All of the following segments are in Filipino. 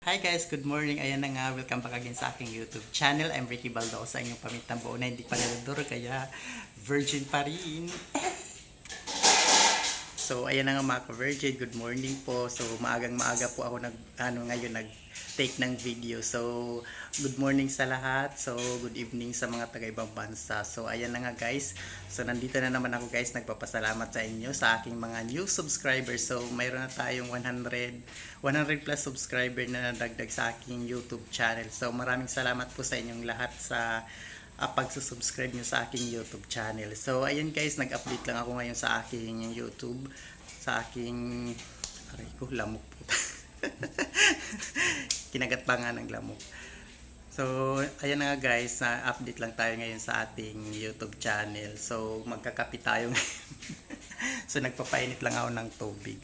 Hi guys, good morning. Ayan na nga, welcome back again sa aking YouTube channel. I'm Ricky Baldo sa inyong pamintang buo na hindi pa nalador, kaya virgin pa rin. So, ayan na nga mga ka-virgin, good morning po. So, maagang maaga po ako nag, ano ngayon, nag-take ng video. So, good morning sa lahat. So, good evening sa mga taga-ibang bansa. So, ayan na nga guys. So, nandito na naman ako guys, nagpapasalamat sa inyo sa aking mga new subscribers. So, mayroon na tayong 100, 100 plus subscriber na nadagdag sa aking YouTube channel. So, maraming salamat po sa inyong lahat sa uh, pagsusubscribe nyo sa aking YouTube channel. So, ayun guys, nag-update lang ako ngayon sa aking YouTube, sa aking, aray ko, lamok po. Kinagat pa nga ng lamok. So, ayan na nga guys, na-update lang tayo ngayon sa ating YouTube channel. So, magkakapi tayo ngayon. so, nagpapainit lang ako ng tubig.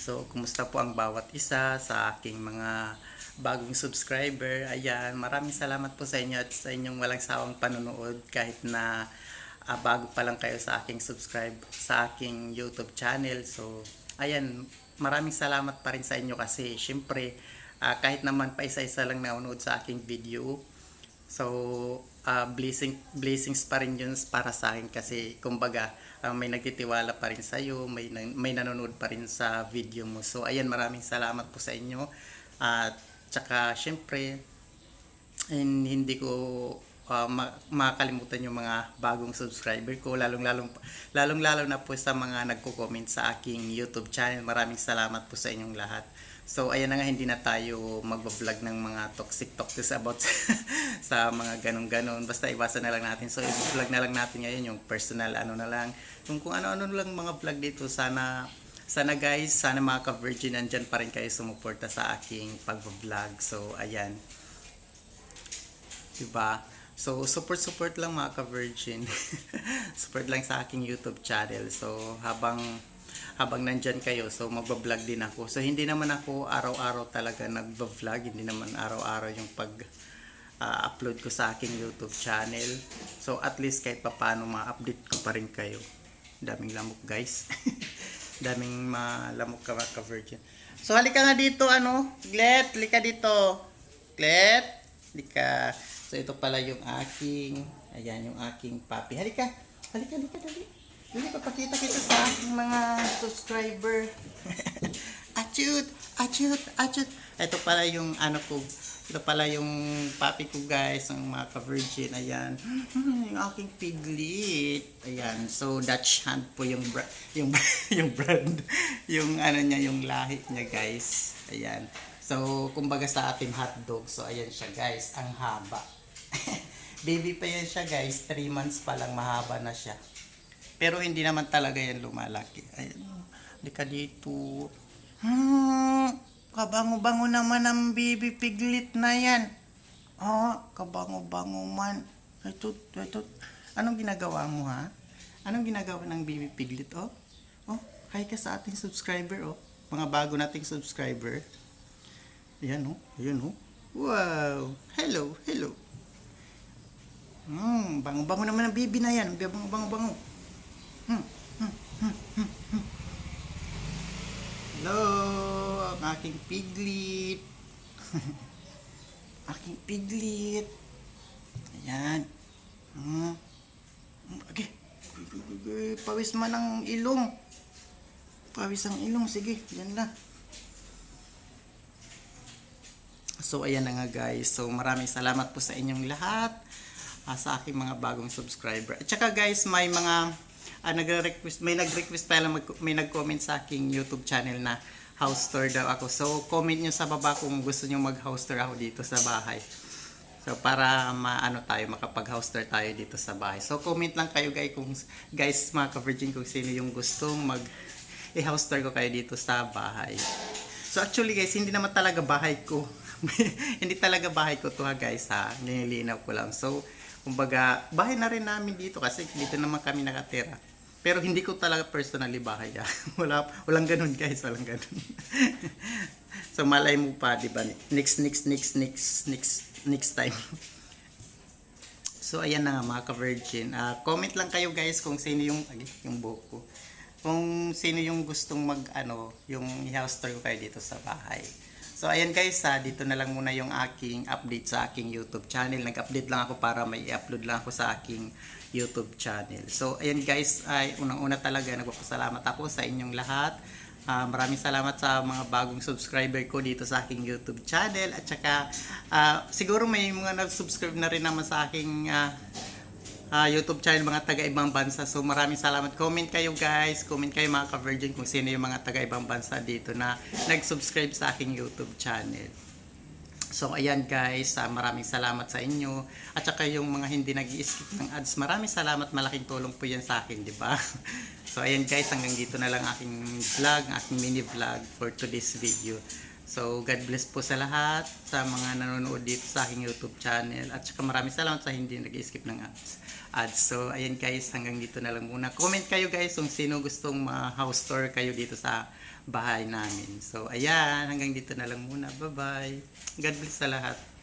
So, kumusta po ang bawat isa sa aking mga bagong subscriber. Ayan, maraming salamat po sa inyo at sa inyong walang sawang panonood kahit na ah, bago pa lang kayo sa aking subscribe sa aking YouTube channel. So, ayan, maraming salamat pa rin sa inyo kasi syempre ah, kahit naman pa isa-isa lang nanonood sa aking video. So, ah, blessing blessings pa rin yun para sa akin kasi kumbaga ah, may nagtitiwala pa rin sa iyo, may may nanonood pa rin sa video mo. So, ayan, maraming salamat po sa inyo. At tsaka syempre in- hindi ko ah, ma- makakalimutan yung mga bagong subscriber ko lalong lalong lalong lalo na po sa mga nagko-comment sa aking YouTube channel. Maraming salamat po sa inyong lahat. So ayan na nga hindi na tayo magbo-vlog ng mga toxic toxic about sa mga ganun-ganon. Basta iwasan na lang natin. So i-vlog na lang natin ngayon yung personal ano na lang. Kung kung ano-ano lang mga vlog dito sana sana guys, sana mga ka-virgin nandyan pa rin kayo sumuporta sa aking pag-vlog. So ayan. Diba? So, support-support lang mga ka-virgin. support lang sa aking YouTube channel. So, habang habang nandyan kayo, so magbablog din ako. So, hindi naman ako araw-araw talaga nagbablog. Hindi naman araw-araw yung pag ah, upload ko sa aking YouTube channel. So, at least kahit papano ma-update ko pa rin kayo. Daming lamok guys. Daming malamok ka mga ka-virgin. So, halika nga dito, ano? Glet, halika dito. Glet, halika. So, ito pala yung aking, ayan, yung aking papi. Halika, halika, halika, dali. Dali, papakita kita sa aking mga subscriber. achut, achut, achut. Ito pala yung, ano ko, ito pala yung papi ko guys, ang mga ka-virgin. Ayan, yung aking piglet. Ayan, so Dutch hand po yung, yung, yung brand, yung ano niya, yung lahi niya guys. Ayan. So, kumbaga sa ating hotdog. So, ayan siya guys, ang haba. Baby pa yan siya guys, 3 months pa lang mahaba na siya. Pero hindi naman talaga yan lumalaki. Ayan. Hindi ka dito. Kabango-bango naman ang baby piglet na yan. Ah, kabango-bango man. Ito, ito. Anong ginagawa mo ha? Anong ginagawa ng baby piglet oh? Oh, hi ka sa ating subscriber oh. Mga bago nating subscriber. Ayan oh, ayan oh. Wow! Hello, hello. Hmm, bango-bango naman ang baby na yan. Bango-bango-bango. Hmm, hmm, hmm, hmm, hmm. Hello, aking piglet. aking piglet. Ayan. Hmm. Okay. Pawis man ang ilong. Pawis ang ilong. Sige, yan lang. So, ayan na nga guys. So, maraming salamat po sa inyong lahat. ah, sa aking mga bagong subscriber. At saka guys, may mga ah, nagre-request, may nag-request pala, mag- may nag-comment sa aking YouTube channel na house tour daw ako. So, comment nyo sa baba kung gusto nyo mag-house tour ako dito sa bahay. So, para maano tayo, makapag-house tour tayo dito sa bahay. So, comment lang kayo guys, kung, guys mga ka-virgin, kung sino yung gustong mag i-house tour ko kayo dito sa bahay. So, actually guys, hindi naman talaga bahay ko. hindi talaga bahay ko to ha guys ha. Nililinaw ko lang. So, kumbaga, bahay na rin namin dito kasi dito naman kami nakatira. Pero hindi ko talaga personally bahay ha. Wala, walang ganun guys, walang ganun. so, malay mo pa, di ba? Next, next, next, next, next, next time. So, ayan na nga mga ka-virgin. Ah, comment lang kayo guys kung sino yung, ay, yung buhok ko. Kung sino yung gustong mag, ano, yung i-house tour ko kayo dito sa bahay. So, ayan guys, ah, dito na lang muna yung aking update sa aking YouTube channel. Nag-update lang ako para may i-upload lang ako sa aking YouTube channel. So ayan guys, ay unang-una talaga nagpapasalamat ako sa inyong lahat. Ah, maraming salamat sa mga bagong subscriber ko dito sa aking YouTube channel at saka ah, siguro may mga nag-subscribe na rin naman sa aking ah, ah, YouTube channel mga taga-ibang bansa. So maraming salamat. Comment kayo guys. Comment kayo mga ka-virgin kung sino yung mga taga-ibang bansa dito na nag-subscribe sa aking YouTube channel. So ayan guys, ah, maraming salamat sa inyo. At saka yung mga hindi nag skip ng ads, maraming salamat. Malaking tulong po yan sa akin, di ba? so ayan guys, hanggang dito na lang aking vlog, aking mini vlog for today's video. So God bless po sa lahat, sa mga nanonood dito sa aking YouTube channel. At saka maraming salamat sa hindi nag skip ng ads. ads. So ayan guys, hanggang dito na lang muna. Comment kayo guys kung sino gustong ma-house tour kayo dito sa bahay namin. So ayan, hanggang dito na lang muna. Bye-bye. God bless sa lahat.